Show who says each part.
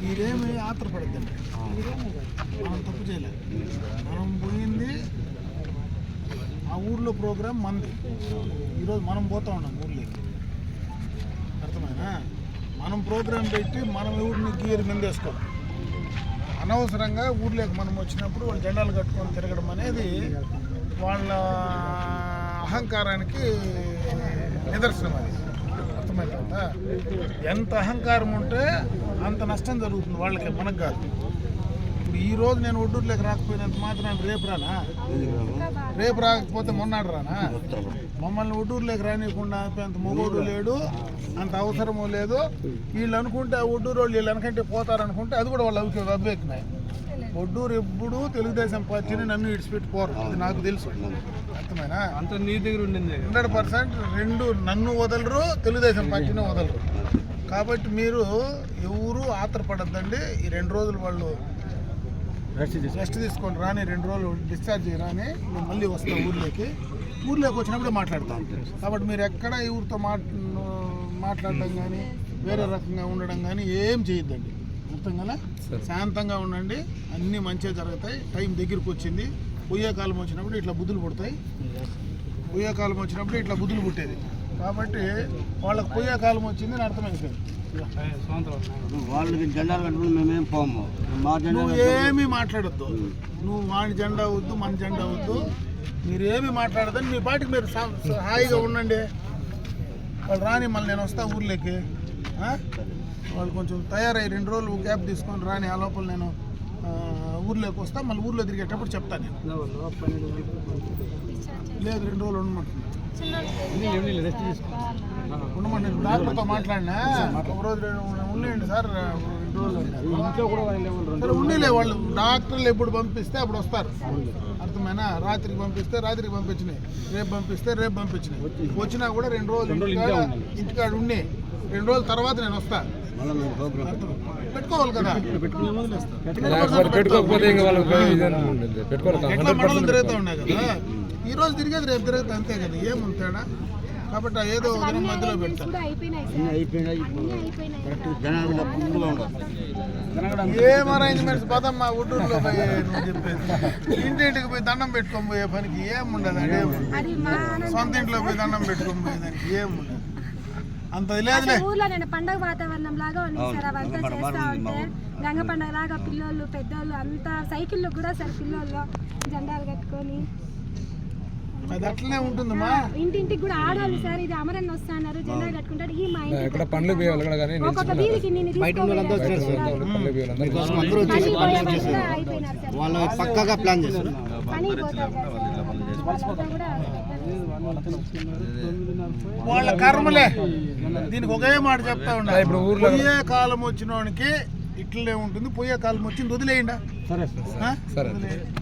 Speaker 1: మీరేమి ఆత్రపడద్దండి మనం తప్పు చేయలేదు. మనం పోయింది ఆ ఊర్లో ప్రోగ్రాం మంది. ఈరోజు మనం పోతా ఉన్నాం ఊర్లోకి. అర్థమైనా మనం ప్రోగ్రాం పెట్టి మనం ఊరిని గీరు మిందేసుకోం. అనవసరంగా ఊర్లోకి మనం వచ్చినప్పుడు వాళ్ళు జెండాలు కట్టుకొని తిరగడం అనేది వాళ్ళ అహంకారానికి నిదర్శనం అది. అర్థమవుతుందా ఎంత అహంకారం ఉంటే అంత నష్టం జరుగుతుంది వాళ్ళకి మనకు కాదు. ఇప్పుడు ఈ రోజు నేను ఒడ్డూరులోకి రాకపోయినంత మాత్రం రేపు రానా? రేపు రాకపోతే మొన్నాడు రానా? మమ్మల్ని ఒడ్డూరులోకి రానియకుండా అంత మొగోడు లేడు అంత అవసరము లేదు. వీళ్ళు అనుకుంటే ఒడ్డూరు వాళ్ళు వీళ్ళు వెనకంటే పోతారనుకుంటే అది కూడా వాళ్ళు అవి అవ్వెక్కినాయి ఒడ్డూరు ఎప్పుడు తెలుగుదేశం పార్టీని నన్ను ఇడిచిపెట్టుకోరు అది నాకు తెలుసు. అర్థమైనా
Speaker 2: అంత నీ దగ్గర ఉండింది
Speaker 1: హండ్రెడ్ పర్సెంట్ రెండు నన్ను వదలరు తెలుగుదేశం పార్టీని వదలరు. కాబట్టి మీరు ఎవరు ఆత్రపడద్దండి. ఈ రెండు రోజులు వాళ్ళు రెస్ట్ తీసుకొని రాని రెండు రోజులు డిశ్చార్జ్ రాని నేను మళ్ళీ వస్తాను ఊర్లోకి. ఊర్లోకి వచ్చినప్పుడే మాట్లాడతాను కాబట్టి మీరు ఎక్కడ ఎవరితో మాట్ మాట్లాడడం కానీ వేరే రకంగా ఉండడం కానీ ఏం చేయొద్దండి. అర్థం కదా? శాంతంగా ఉండండి. అన్నీ మంచిగా జరుగుతాయి. టైం దగ్గరికి వచ్చింది. పొయ్యే కాలం వచ్చినప్పుడు ఇట్లా బుద్ధులు పుడతాయి. పొయ్యే కాలం వచ్చినప్పుడు ఇట్లా బుద్ధులు పుట్టేది. కాబట్టి వాళ్ళకి పొయ్యే కాలం వచ్చింది అని అర్థమైపోయింది
Speaker 3: వాళ్ళకి జెండాలు కట్టుకుని మేమేం పోము.
Speaker 1: నువ్వు ఏమీ మాట్లాడొద్దు. నువ్వు వాడి జెండా వద్దు మన జెండా వద్దు. మీరు ఏమి మాట్లాడదని మీ పాటికి మీరు హాయిగా ఉండండి. వాళ్ళు రాని మళ్ళీ నేను వస్తా ఊర్లోకి? వాళ్ళు కొంచెం తయారై రెండు రోజులు గ్యాప్ తీసుకొని రాని ఆ లోపల నేను ఊర్లోకి వస్తా మళ్ళీ ఊర్లో తిరిగేటప్పుడు చెప్తాను నేను. లేదు రెండు రోజులు ఉండమంటున్నాను నేను డాక్టర్తో మాట్లాడినా ఒక రోజు ఉండేయండి సార్ రెండు రోజులు ఉండేలే వాళ్ళు. డాక్టర్లు ఎప్పుడు పంపిస్తే అప్పుడు వస్తారు. అర్థమైనా రాత్రికి పంపిస్తే రాత్రికి పంపించినాయి. రేపు పంపిస్తే రేపు పంపించినాయి. వచ్చినా కూడా రెండు రోజులు ఇంటికాడ ఉండి. రెండు రోజుల తర్వాత నేను వస్తా. పెట్టుకోవాలి కదా.
Speaker 2: పెట్టుకోకపోతే ఇంకా వాళ్ళకి పెట్టుకోవాలి
Speaker 1: తిరుగుతూ ఉన్నాయి కదా. ఈ రోజు తిరిగేది రేపు తిరుగుతా అంతే కదా. ఏముంది తేడా కాబట్టి ఏదో దినం మధ్యలో
Speaker 3: ఉండదు
Speaker 1: ఏం అరేంజ్మెంట్స్ పదమ్మా ఉడ్డూరులో పోయి ఇంటింటికి పోయి దండం పెట్టుకొని పోయే పనికి ఏముండదు అంటే
Speaker 4: మా.
Speaker 1: సొంత ఇంట్లో పోయి దండం పెట్టుకొని పోయేదానికి ఏముండదు అంత లేదులే
Speaker 4: ఊర్లో నేను పండగ వాతావరణం లాగా ఉంది సార్ అవంతా చేస్తా ఉంటే. గంగ పండగ లాగా పిల్లోళ్ళు పెద్దోళ్ళు అంతా సైకిళ్ళు కూడా సార్ పిల్లోళ్ళు జెండాలు కట్టుకొని.
Speaker 1: అది అట్లనే ఉంటుందమ్మా.
Speaker 4: ఇంటింటికి కూడా ఆడవాళ్ళు సార్. ఇది అమరన్ వస్తున్నారు జెండా కట్టుకుంటారు ఈ మా ఇంటికి
Speaker 2: ఇక్కడ పండ్లు కూడా కానీ
Speaker 4: ఒక్కొక్క వీధికి వాళ్ళు
Speaker 3: పక్కాగా ప్లాన్
Speaker 4: పని పోతారు
Speaker 1: వాళ్ళ కర్మలే. దీనికి ఒకే మాట చెప్తా ఉన్నా.
Speaker 2: ఇప్పుడు ఊర్లో-
Speaker 1: పోయే కాలం వచ్చినోనికి ఇట్లనే ఉంటుంది పోయే కాలం వచ్చింది వదిలేయండి.
Speaker 2: సరే? సరే.